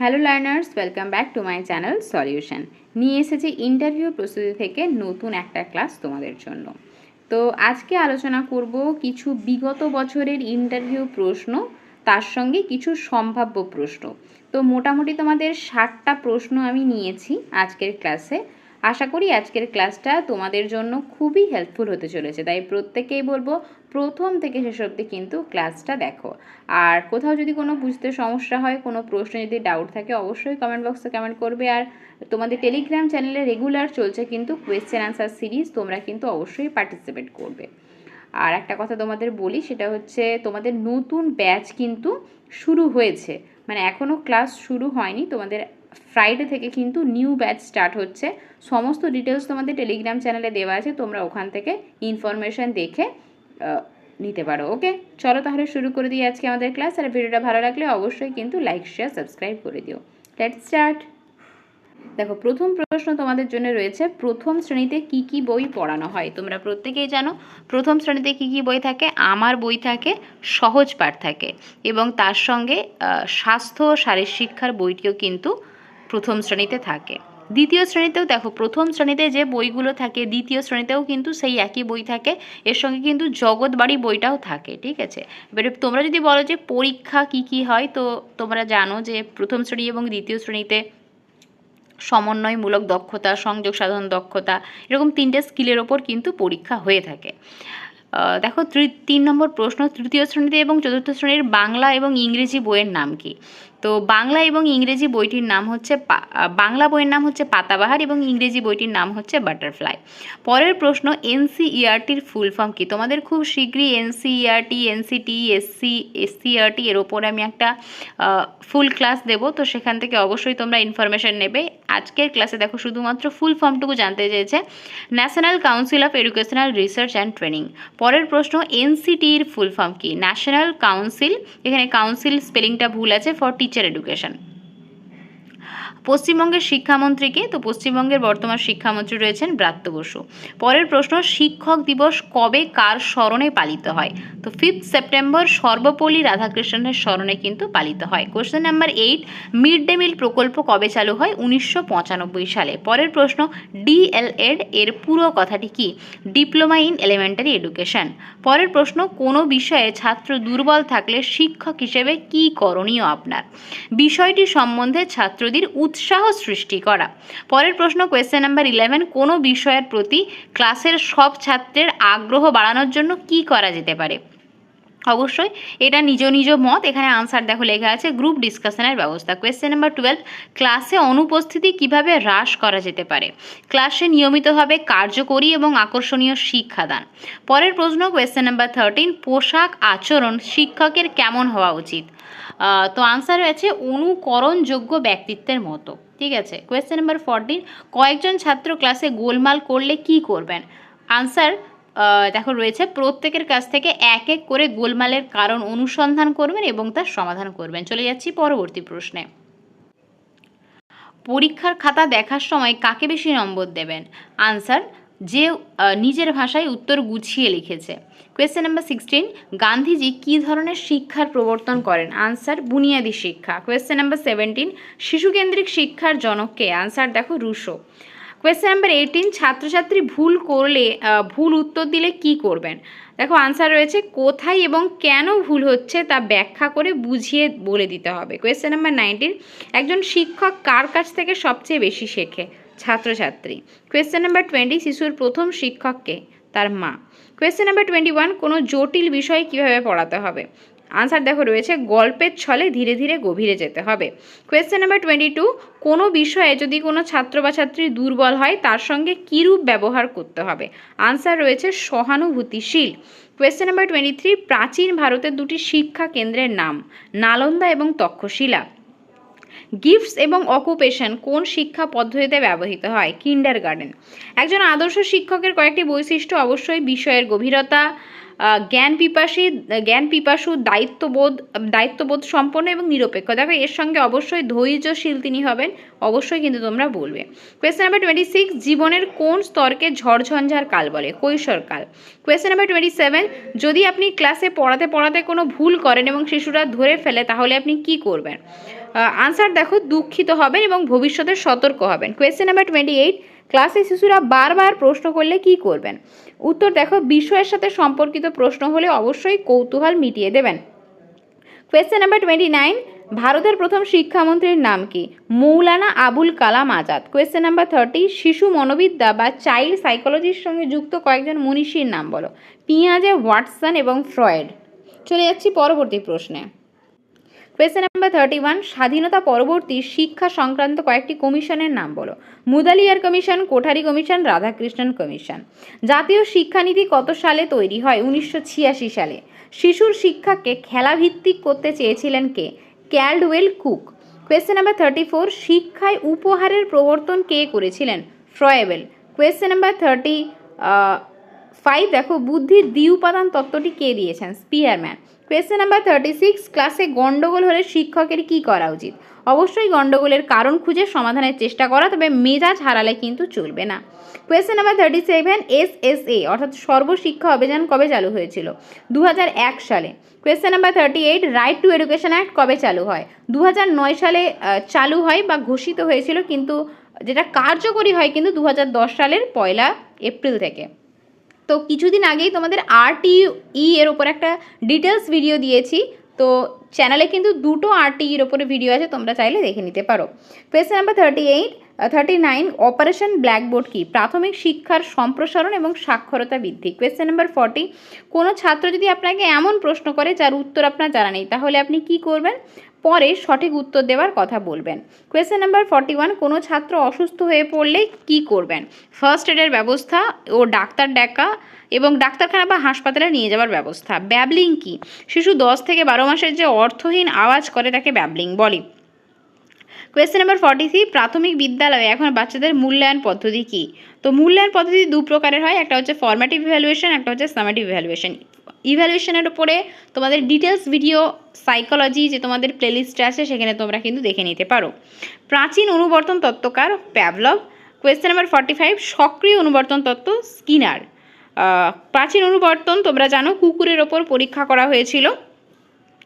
Hello learners welcome back to my channel solution নিয়ে এসেছি interview প্রস্তুতি থেকে নতুন একটা ক্লাস তোমাদের জন্য। তো আজকে আলোচনা করব কিছু বিগত বছরের ইন্টারভিউ প্রশ্ন, তার সঙ্গে কিছু সম্ভাব্য প্রশ্ন। তো মোটামুটি তোমাদের ষাটটা প্রশ্ন আমি নিয়েছি আজকের ক্লাসে আশা করি আজকের ক্লাসটা তোমাদের জন্য খুবই হেল্পফুল হতে চলেছে। তাই প্রত্যেকেই বলব, প্রথম থেকে শেষ অবধি কিন্তু ক্লাসটা দেখো। আর কোথাও যদি কোনো বুঝতে সমস্যা হয়, কোনো প্রশ্নে যদি ডাউট থাকে, অবশ্যই কমেন্ট বক্সে কমেন্ট করবে। আর তোমাদের টেলিগ্রাম চ্যানেলে রেগুলার চলছে কিন্তু কোয়েশ্চেন আনসার সিরিজ তোমরা কিন্তু অবশ্যই পার্টিসিপেট করবে। আর একটা কথা তোমাদের বলি, সেটা হচ্ছে তোমাদের নতুন ব্যাচ কিন্তু শুরু হয়েছে। মানে এখনও ক্লাস শুরু হয়নি, তোমাদের ফ্রাইডে থেকে কিন্তু নিউ ব্যাচ স্টার্ট হচ্ছে। সমস্ত ডিটেলস তোমাদের টেলিগ্রাম চ্যানেলে দেওয়া আছে, তোমরা ওখান থেকে ইনফরমেশান দেখে নিতে পারো ওকে চলো তাহলে শুরু করে দিই আজকে আমাদের ক্লাস আর ভিডিওটা ভালো লাগলে অবশ্যই কিন্তু লাইক শেয়ার সাবস্ক্রাইব করে দিও। লেট স্টার্ট দেখো, প্রথম প্রশ্ন তোমাদের জন্য রয়েছে, প্রথম শ্রেণীতে কি কি বই পড়ানো হয়? তোমরা প্রত্যেকেই জানো, প্রথম শ্রেণীতে কি কি বই থাকে? আমার বই থাকে, সহজ পাঠ থাকে। এবং তার সঙ্গে স্বাস্থ্য ও শারীর শিক্ষার বইটিও কিন্তু প্রথম শ্রেণীতে থাকে। দ্বিতীয় শ্রেণীতেও দেখো, প্রথম শ্রেণীতে যে বইগুলো থাকে, দ্বিতীয় শ্রেণীতেও কিন্তু সেই একই বই থাকে। এর সঙ্গে কিন্তু জগৎবাড়ি বইটাও থাকে, ঠিক আছে? এবারে তোমরা যদি বলো যে পরীক্ষা কি কি হয়, তো তোমরা জানো যে প্রথম শ্রেণি এবং দ্বিতীয় শ্রেণীতে সমন্বয়মূলক দক্ষতা, সংযোগ সাধন দক্ষতা, এরকম তিনটে স্কিলের ওপর কিন্তু পরীক্ষা হয়ে থাকে। দেখো তিন নম্বর প্রশ্ন, তৃতীয় শ্রেণীতে এবং চতুর্থ শ্রেণির বাংলা এবং ইংরেজি বইয়ের নাম কি? তো বাংলা এবং ইংরেজি বইটির নাম হচ্ছে বাংলা বইয়ের নাম হচ্ছে পাতাবাহার এবং ইংরেজি বইটির নাম হচ্ছে বাটারফ্লাই। পরের প্রশ্ন এনসিইআরটির ফুল ফর্ম কি? তোমাদের খুব শীঘ্রই এনসিইআরটি এনসিটি এসসি এসসিআরটি এর ওপর আমি একটা ফুল ক্লাস দেব। তো সেখান থেকে অবশ্যই তোমরা ইনফরমেশন নেবে। আজকের ক্লাসে দেখো শুধুমাত্র ফুল ফর্মটুকু জানতে চেয়েছে। National council of educational research and training. পরের প্রশ্ন এনসিটির ফুল ফর্ম কি? ন্যাশনাল কাউন্সিল, এখানে কাউন্সিল স্পেলিংটা ভুল আছে ফর টিচার এডুকেশন পশ্চিমবঙ্গের শিক্ষামন্ত্রীকে, তো পশ্চিমবঙ্গের বর্তমান শিক্ষামন্ত্রী রয়েছেন ব্রাত্য বসু। পরের প্রশ্ন, শিক্ষক দিবস কবে কার স্মরণে পালিত হয়? তো ফিফথ সেপ্টেম্বর সর্বপল্লী রাধাকৃষ্ণনের স্মরণে কিন্তু পালিত হয়। Question number eight mid day meal প্রকল্প কবে চালু হয়? উনিশশো পঁচানব্বই সালে। পরের প্রশ্ন ডিএলএড এর পুরো কথাটি কি? ডিপ্লোমা ইন এলিমেন্টারি এডুকেশন পরের প্রশ্ন, কোনো বিষয়ে ছাত্র দুর্বল থাকলে শিক্ষক হিসেবে কি করণীয় আপনার? বিষয়টি সম্বন্ধে ছাত্রদের উৎসাহ সৃষ্টি করা। পরের প্রশ্ন কোয়েশ্চেন নাম্বার ইলেভেন কোনো বিষয়ের প্রতি ক্লাসের সব ছাত্রের আগ্রহ বাড়ানোর জন্য কি করা যেতে পারে? অবশ্যই, এটা নিজ নিজ মত, এখানে আনসার দেখো লেখা আছে গ্রুপ ডিসকাশনের ব্যবস্থা। কোয়েশ্চেন নাম্বার টুয়েলভ ক্লাসে অনুপস্থিতি কীভাবে হ্রাস করা যেতে পারে? ক্লাসে নিয়মিতভাবে কার্যকরী এবং আকর্ষণীয় শিক্ষাদান। পরের প্রশ্ন কোয়েশ্চেন নাম্বার থার্টিন পোশাক আচরণ শিক্ষকের কেমন হওয়া উচিত? তো আনসার রয়েছে অনুকরণযোগ্য ব্যক্তিত্বের মতো। ঠিক আছে? কোয়েশ্চেন নাম্বার ফোরটিন কয়েকজন ছাত্র ক্লাসে গোলমাল করলে কি করবেন? আনসার দেখো রয়েছে, প্রত্যেকের কাছ থেকে এক এক করে গোলমালের কারণ অনুসন্ধান করবেন এবং তার সমাধান করবেন। চলে যাচ্ছি পরবর্তী প্রশ্নে। পরীক্ষার খাতা দেখার সময় কাকে বেশি নম্বর দেবেন? আনসার, যে নিজের ভাষায় উত্তর গুছিয়ে লিখেছে। কোয়েশ্চেন নাম্বার সিক্সটিন গান্ধীজি কী ধরনের শিক্ষার প্রবর্তন করেন? আনসার বুনিয়াদী শিক্ষা। কোয়েশ্চেন নাম্বার সেভেন্টিন শিশুকেন্দ্রিক শিক্ষার জনককে আনসার দেখো রুশো। কোয়েশ্চেন নাম্বার এইটিন ছাত্রছাত্রী ভুল করলে ভুল উত্তর দিলে কি করবেন? দেখো আনসার রয়েছে কোথায় এবং কেন ভুল হচ্ছে তা ব্যাখ্যা করে বুঝিয়ে বলে দিতে হবে। কোয়েশ্চেন নাম্বার নাইনটিন একজন শিক্ষক কার কাছ থেকে সবচেয়ে বেশি শেখে? ছাত্রছাত্রী। কোয়েশ্চেন নাম্বার টোয়েন্টি শিশুর প্রথম শিক্ষককে তার মা। কোয়েশ্চেন নাম্বার টোয়েন্টি ওয়ান কোনো জটিল বিষয় কীভাবে পড়াতে হবে? আনসার দেখো রয়েছে, গল্পের ছলে ধীরে ধীরে গভীরে যেতে হবে। কোয়েশ্চেন নাম্বার টোয়েন্টি টু কোনো বিষয়ে যদি কোনো ছাত্র বা ছাত্রী দুর্বল হয়, তার সঙ্গে কীরূপ ব্যবহার করতে হবে? আনসার রয়েছে, সহানুভূতিশীল। কোয়েশ্চেন নাম্বার টোয়েন্টি থ্রি প্রাচীন ভারতের দুটি শিক্ষা কেন্দ্রের নাম, নালন্দা এবং তক্ষশিলা। গিফটস এবং অকুপেশন কোন শিক্ষা পদ্ধতিতে ব্যবহৃত হয়? কিন্ডার গার্ডেন একজন আদর্শ শিক্ষকের কয়েকটি বৈশিষ্ট্য অবশ্যই, বিষয়ের গভীরতা জ্ঞান পিপাসী, জ্ঞান পিপাসু, দায়িত্ববোধ দায়িত্ববোধ সম্পন্ন এবং নিরপেক্ষ। দেখো, এর সঙ্গে অবশ্যই ধৈর্যশীল তিনি হবেন, অবশ্যই কিন্তু তোমরা বলবে। কোয়েশ্চেন নাম্বার টোয়েন্টি সিক্স জীবনের কোন স্তরকে ঝড়ঝঞ্ঝার কাল বলে? কৈশোরকাল কোয়েশ্চেন নাম্বার টোয়েন্টি সেভেন যদি আপনি ক্লাসে পড়াতে পড়াতে কোনো ভুল করেন এবং শিশুরা ধরে ফেলে, তাহলে আপনি কি করবেন? আনসার দেখো, দুঃখিত হবেন এবং ভবিষ্যতে সতর্ক হবেন। কোয়েশ্চেন নাম্বার টোয়েন্টি এইট ক্লাসে শিশুরা বারবার প্রশ্ন করলে কি করবেন? উত্তর দেখো, বিষয়ের সাথে সম্পর্কিত প্রশ্ন হলে অবশ্যই কৌতূহল মিটিয়ে দেবেন। কোয়েশ্চেন নাম্বার টোয়েন্টি নাইন ভারতের প্রথম শিক্ষামন্ত্রীর নাম কি? Maulana Abul Kalam Azad. Question number thirty শিশু মনোবিদ্যা বা চাইল্ড সাইকোলজির সঙ্গে যুক্ত কয়েকজন মনীষীর নাম বলো। পিঁয়াজে, ওয়াটসন এবং ফ্রয়েড। চলে যাচ্ছি পরবর্তী প্রশ্নে। কোয়েশ্চেন নাম্বার থার্টি ওয়ান স্বাধীনতা পরবর্তী শিক্ষা সংক্রান্ত কয়েকটি কমিশনের নাম বলো। Mudaliar commission, Kothari commission, Radhakrishnan commission. জাতীয় শিক্ষানীতি কত সালে তৈরি হয়? উনিশশো ছিয়াশি সালে। শিশুর শিক্ষাকে খেলাভিত্তিক করতে চেয়েছিলেন কে? Caldwell Cook. Question number thirty four শিক্ষায় উপহারের প্রবর্তন কে করেছিলেন? Froebel. Question number thirty five দেখো, বুদ্ধির দ্বি উপাদান তত্ত্বটি কে দিয়েছেন? Spearman. Question number thirty six ক্লাসে গণ্ডগোল হলে শিক্ষকের কী করা উচিত? অবশ্যই গণ্ডগোলের কারণ খুঁজে সমাধানের চেষ্টা করা, তবে মেজাজ হারালে কিন্তু চলবে না। Question number thirty seven S S A অর্থাৎ সর্বশিক্ষা অভিযান কবে চালু হয়েছিল? দু সালে। Question number thirty eight right to education act কবে চালু হয়? দু সালে চালু হয় বা ঘোষিত হয়েছিল, কিন্তু যেটা কার্যকরী হয় কিন্তু দু হাজার দশ সালের পয়লা এপ্রিল থেকে। তো কিছুদিন আগেই তোমাদের আরটিই এর ওপর একটা ডিটেলস ভিডিও দিয়েছি। তো চ্যানেলে কিন্তু দুটো আরটিইর ওপরে ভিডিও আছে, তোমরা চাইলে দেখে নিতে পারো। Question number thirty eight thirty nine operation blackboard কি প্রাথমিক শিক্ষার সম্প্রসারণ এবং সাক্ষরতা বৃদ্ধি। কোয়েশ্চেন নাম্বার ফর্টি কোনো ছাত্র যদি আপনাকে এমন প্রশ্ন করে যার উত্তর আপনার জানা নেই, তাহলে আপনি কি করবেন? পরে সঠিক উত্তর দেওয়ার কথা বলবেন। কোয়েশ্চেন নাম্বার ফর্টি ওয়ান কোনো ছাত্র অসুস্থ হয়ে পড়লে কি করবেন? ফার্স্ট এডের ব্যবস্থা ও ডাক্তার ডাকা এবং ডাক্তারখানা বা হাসপাতালে নিয়ে যাওয়ার ব্যবস্থা। ব্যাবলিং কি? শিশু দশ থেকে বারো মাসের যে অর্থহীন আওয়াজ করে তাকে ব্যাবলিং বলে। কোয়েশ্চেন নাম্বার ফর্টি থ্রি প্রাথমিক বিদ্যালয়ে এখন বাচ্চাদের মূল্যায়ন পদ্ধতি কী? তো মূল্যায়ন পদ্ধতি দু প্রকারের হয়। একটা হচ্ছে ফর্মেটিভ ইভ্যালুয়েশন একটা হচ্ছে সামেটিভ ইভ্যালুয়েশন ইভ্যালুয়েশনের উপরে তোমাদের ডিটেলস ভিডিও সাইকোলজি যে তোমাদের প্লেলিস্টে আছে, সেখানে তোমরা কিন্তু দেখে নিতে পারো। প্রাচীন অনুবর্তন তত্ত্বকার Pavlov question number forty five সক্রিয় অনুবর্তন তত্ত্ব স্কিনার প্রাচীন অনুবর্তন তোমরা জানো, কুকুরের ওপর পরীক্ষা করা হয়েছিল।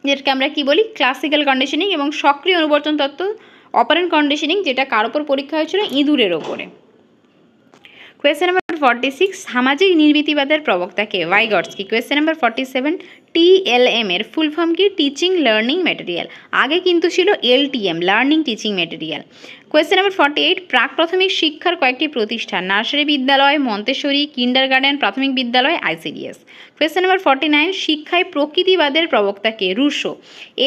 যেটাকে আমরা কি বলি? ক্লাসিক্যাল কন্ডিশনিং এবং সক্রিয় অনুবর্তন তত্ত্ব অপারেন্ট কন্ডিশনিং যেটা কার ওপর পরীক্ষা হয়েছিল? ইঁদুরের ওপরে। কোয়েশ্চেন নাম্বার ফর্টি সিক্স সামাজিক নির্বীতিবাদের প্রবক্তাকে ওয়াইগটস কি question number forty seven TLM এর ফুল ফর্ম কি? টিচিং লার্নিং মেটেরিয়াল আগে কিন্তু ছিল LTM learning teaching material question number forty eight প্রাক প্রাথমিক শিক্ষার কয়েকটি প্রতিষ্ঠান। নার্সারি বিদ্যালয়, মন্তেশ্বরী কিন্ডার গার্ডেন প্রাথমিক বিদ্যালয় ICDS question number forty nine শিক্ষায় প্রকৃতিবাদের প্রবক্তা কে? রুশো।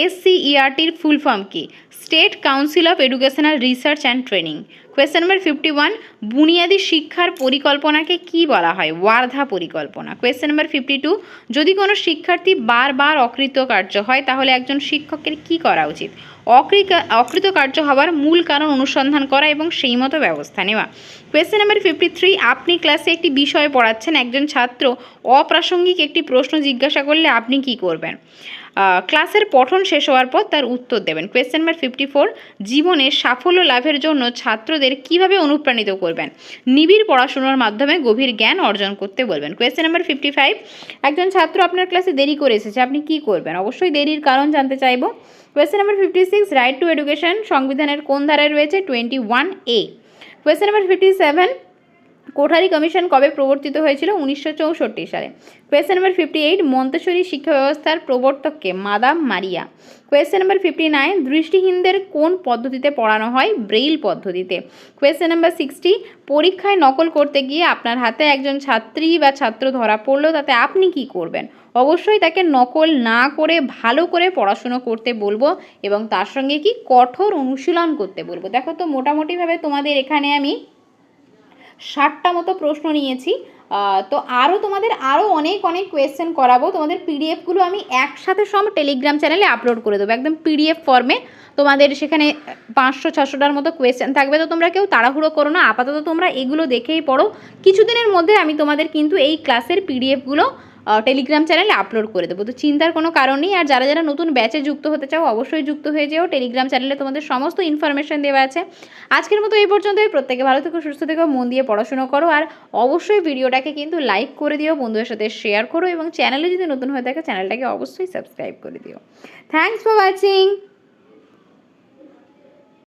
এসসিইআরটির ফুল ফর্ম কি? State council of educational research and training question number fifty one বুনিয়াদী শিক্ষার পরিকল্পনাকে কি বলা হয়? ওয়ার্ধা পরিকল্পনা। কোয়েশ্চেন নাম্বার ফিফটি টু যদি কোনো শিক্ষার্থী বারবার অকৃতকার্য হয়, তাহলে একজন শিক্ষকের কি করা উচিত? অকৃতকার্য হওয়ার মূল কারণ অনুসন্ধান করা এবং সেই মতো ব্যবস্থা নেওয়া। কোয়েশ্চেন নাম্বার ফিফটি থ্রি আপনি ক্লাসে একটি বিষয় পড়াচ্ছেন, একজন ছাত্র অপ্রাসঙ্গিক একটি প্রশ্ন জিজ্ঞাসা করলে আপনি কি করবেন? ক্লাসের পঠন শেষ হওয়ার পর তার উত্তর দেবেন। কোয়েশ্চেন নাম্বার ফিফটি ফোর জীবনে সাফল্য লাভের জন্য ছাত্রদের কীভাবে অনুপ্রাণিত করবেন? নিবিড় পড়াশোনার মাধ্যমে গভীর জ্ঞান অর্জন করতে বলবেন। কোয়েশ্চেন নাম্বার ফিফটি ফাইভ একজন ছাত্র আপনার ক্লাসে দেরি করে এসেছে, আপনি কি করবেন? অবশ্যই দেরির কারণ জানতে চাইব। Question number fifty six right to education সংবিধানের কোন ধারায় রয়েছে? Twenty one A question number fifty seven Kothari commission কবে প্রবর্তিত হয়েছিল? উনিশশো চৌষট্টি সালে। Question number fifty eight Montessori শিক্ষা ব্যবস্থার প্রবর্তককে madam Maria. Question number fifty nine দৃষ্টিহীনদের কোন পদ্ধতিতে পড়ানো হয়? ব্রেইল পদ্ধতিতে। কোয়েশ্চেন নাম্বার সিক্সটি পরীক্ষায় নকল করতে গিয়ে আপনার হাতে একজন ছাত্রী বা ছাত্র ধরা পড়ল, তাতে আপনি কি করবেন? অবশ্যই তাকে নকল না করে ভালো করে পড়াশুনো করতে বলব এবং তার সঙ্গে কি কঠোর অনুশীলন করতে বলব। দেখো তো, মোটামুটিভাবে তোমাদের এখানে আমি ষাটটা মতো প্রশ্ন নিয়েছি। তো আরও তোমাদের আরও অনেক অনেক কোয়েশ্চেন করাবো। তোমাদের পিডিএফগুলো আমি একসাথে সব টেলিগ্রাম চ্যানেলে আপলোড করে দেবো। একদম পিডিএফ ফর্মে তোমাদের সেখানে পাঁচশো, ছশোটার মতো কোয়েশ্চেন থাকবে। তো তোমরা কেউ তাড়াহুড়ো করো না। আপাতত তোমরা এগুলো দেখেই পড়ো। কিছুদিনের মধ্যে আমি তোমাদের কিন্তু এই ক্লাসের পিডিএফগুলো টেলিগ্রাম চ্যানেলে আপলোড করে দেবো। তো চিন্তার কোনো কারণ নেই। আর যারা যারা নতুন ব্যাচে যুক্ত হতে চাও, অবশ্যই যুক্ত হয়ে যেও। টেলিগ্রাম চ্যানেলে তোমাদের সমস্ত ইনফরমেশন দেওয়া আছে। আজকের মতো এই পর্যন্তই। প্রত্যেকে ভালো থেকো, সুস্থ থেকো, মন দিয়ে পড়াশুনো করো। আর অবশ্যই ভিডিওটাকে কিন্তু লাইক করে দিও, বন্ধুদের সাথে শেয়ার করো। এবং চ্যানেলে যদি নতুন হয়ে থাকে চ্যানেলটাকে অবশ্যই সাবস্ক্রাইব করে দিও। Thanks for watching